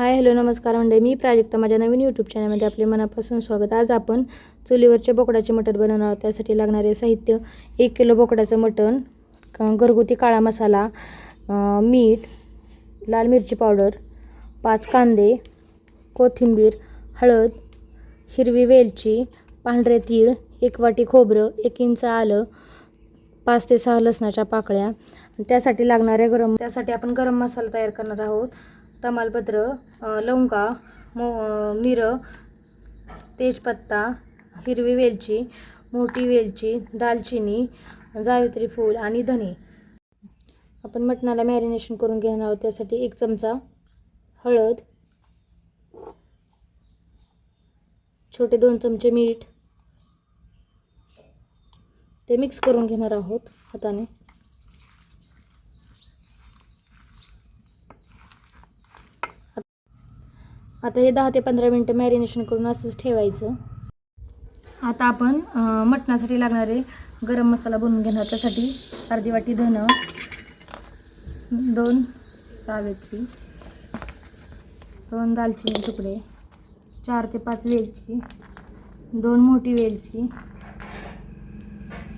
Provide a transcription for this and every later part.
Hi hello नमस्कार मंडळी. मी प्राजक्ता. माझ्या नवीन यूट्यूब चॅनलमध्ये आपले मनापासून स्वागत. आज आपण चुलीवरचे बोकडाचे मटण बनवणार आहोत. त्यासाठी लागणारे साहित्य. एक किलो बोकडाचं मटण घरगुती काळा मसाला मीठ लाल मिरची पावडर पाच कांदे कोथिंबीर हळद हिरवी वेलची पांढरे तीळ एक वाटी खोबरं एक इंच आलं पाच ते सहा लसणाच्या पाकळ्या. त्यासाठी लागणाऱ्या गरम त्यासाठी आपण गरम मसाला तयार करणार आहोत. तमालपत्र लवंगा मो मिरं तेजपत्ता हिरवी वेलची मोठी वेलची दालचिनी जावित्री फूल आणि धने. आपण मटणाला मॅरिनेशन करून घेणार आहोत. त्यासाठी एक चमचा हळद छोटे दोन चमचे मीठ. ते मिक्स करून घेणार आहोत हाताने. आता हे दहा ते पंधरा मिनटं मॅरिनेशन करून असंच ठेवायचं. आता आपण मटणासाठी लागणारे गरम मसाला बनवून घेणार. त्यासाठी अर्धी वाटी धनं दोन सावित्री दोन दालचिनी तुकडे चार ते पाच वेलची दोन मोठी वेलची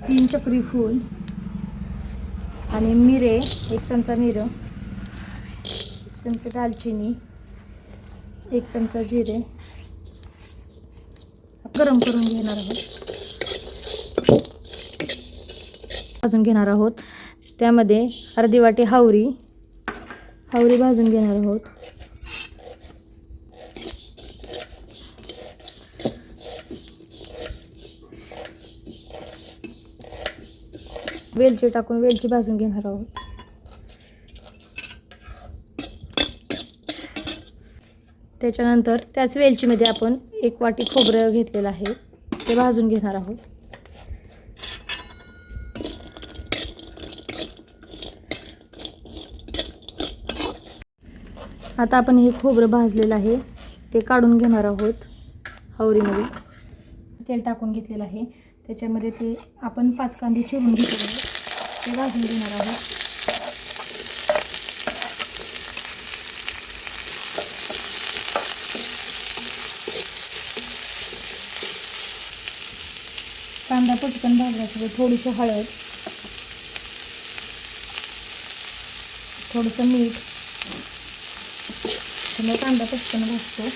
तीन चक्री फूल आणि मिरे एक चमचा मिरं एक चमचा दालचिनी एक चमचा जिरे. गरम करून घेणार आहोत. भाजून घेणार आहोत. त्यामध्ये अर्धी वाटी हावरी. हावरी भाजून घेणार आहोत. वेलची टाकून वेलची भाजून घेणार आहोत. त्याच्यानंतर त्याच वेलचीमध्ये आपण एक वाटी खोबरं घेतलेलं आहे. ते भाजून घेणार आहोत. आता आपण हे खोबरं भाजलेलं आहे. ते काढून घेणार आहोत हवरीमध्ये तेल टाकून घेतलेलं आहे. त्याच्यामध्ये ते आपण पाच कांदे चिरून घेतलेले ते भाजून घेणार आहोत कांदा पटकन भाजण्यासाठी थोडीशी हळद थोडंसं मीठ त्यामुळे कांदा पटकन भाजतो.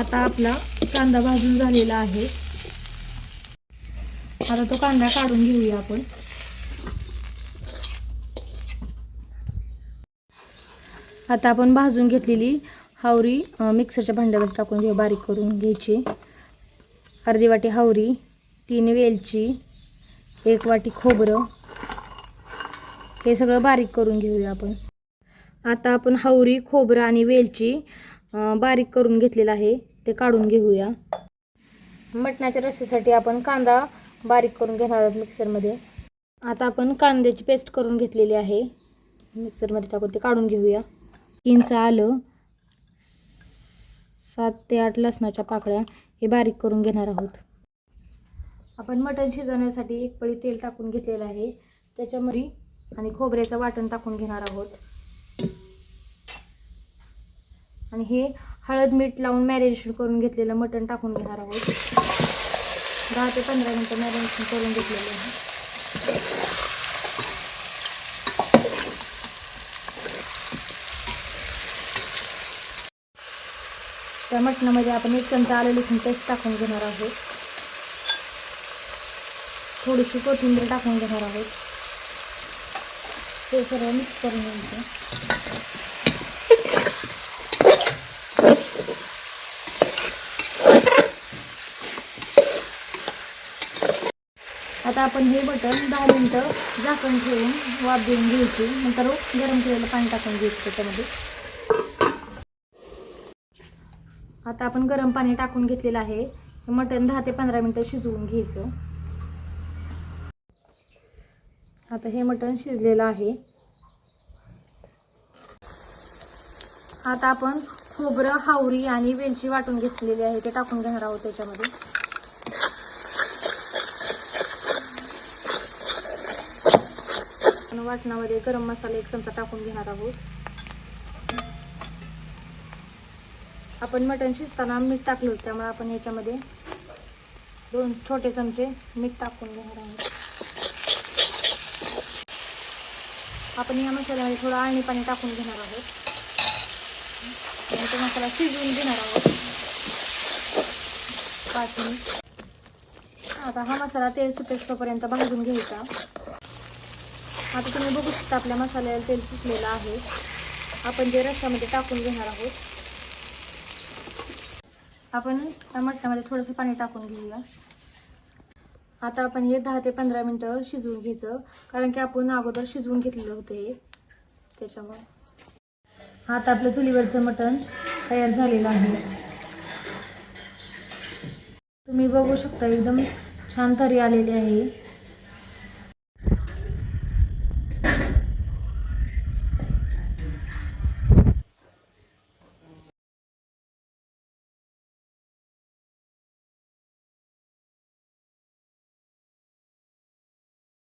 आता आपला कांदा भाजून झालेला आहे. आता तो कांदा काढून घेऊया आपण. आता आपण भाजून घेतलेली हावरी मिक्सरच्या भांड्यावर टाकून घेऊ बारीक करून घ्यायची. अर्धी वाटी हावरी तीन वेलची एक वाटी खोबरं. हे सगळं बारीक करून घेऊया आपण. आता आपण हावरी खोबरं आणि वेलची बारीक करून घेतलेलं आहे ते काढून घेऊया. मटणाच्या रस्स्यासाठी आपण कांदा बारीक करून घेणार आहोत मिक्सरमध्ये. आता आपण कांद्याची पेस्ट करून घेतलेली आहे. मिक्सरमध्ये टाकून ते काढून घेऊया. इंच आलं. सात ते आठ लसणाच्या पाकळ्या हे बारीक करून घेणार आहोत. आपण मटण शिजवण्यासाठी एक पळी तेल टाकून घेतलेलं आहे. त्याच्यामध्ये आणि खोबऱ्याचं वाटण टाकून घेणार आहोत. आणि हे हळद मीठ लावून मॅरिनेशन करून घेतलेलं मटण टाकून घेणार आहोत. दहा ते पंधरा मिनटं मॅरिनेशन करून घेतलेलं आहे. त्या मटणामध्ये आपण एक चमचा आलेली लसूण पेस्ट टाकून घेणार आहोत. थोडीशी कोथिंबीर टाकून घेणार आहोत. ते सर्व मिक्स करून घ्यायचं. आता आपण हे बटन दहा मिनटं झाकण ठेवून वाफ देऊन घ्यायची. नंतर गरम केलेलं पाणी टाकून घ्यायचं त्याच्यामध्ये. आता आपण गरम पाणी टाकून घेतलेलं आहे. मटण दहा ते पंधरा मिनटं शिजवून घ्यायचं. आता हे मटण शिजलेलं आहे. आता आपण खोबरं हावरी आणि वेलची वाटून घेतलेली आहे. ते टाकून घेणार आहोत त्याच्यामध्ये. वाटणामध्ये गरम मसाला एक चमचा टाकून घेणार आहोत. आपण मटण शिजताना मीठ टाकलं होतं त्यामुळे आपण याच्यामध्ये दोन छोटे चमचे मीठ टाकून घेणार आहोत. आपण या मसाल्यामध्ये थोडं आळणी पाणी टाकून घेणार आहोत. आणि तो मसाला शिजवून घेणार आहोत. पाच मिनिट आता हा मसाला तेल सुटेस्तोपर्यंत भाजून घ्यायचा. आता तुम्ही बघू शकता आपल्या मसाल्याला तेल सुटलेलं आहे. आपण जे रश्यामध्ये टाकून घेणार आहोत आपण त्या मटणामध्ये थोडंसं पाणी टाकून घेऊया. आता आपण हे दहा ते पंधरा मिनटं शिजवून घ्यायचं कारण की आपण अगोदर शिजवून घेतलेलं होतं हे. त्याच्यामुळे. आता आपलं चुलीवरचं मटण तयार झालेलं आहे. तुम्ही बघू शकता एकदम छान तरी आलेली आहे.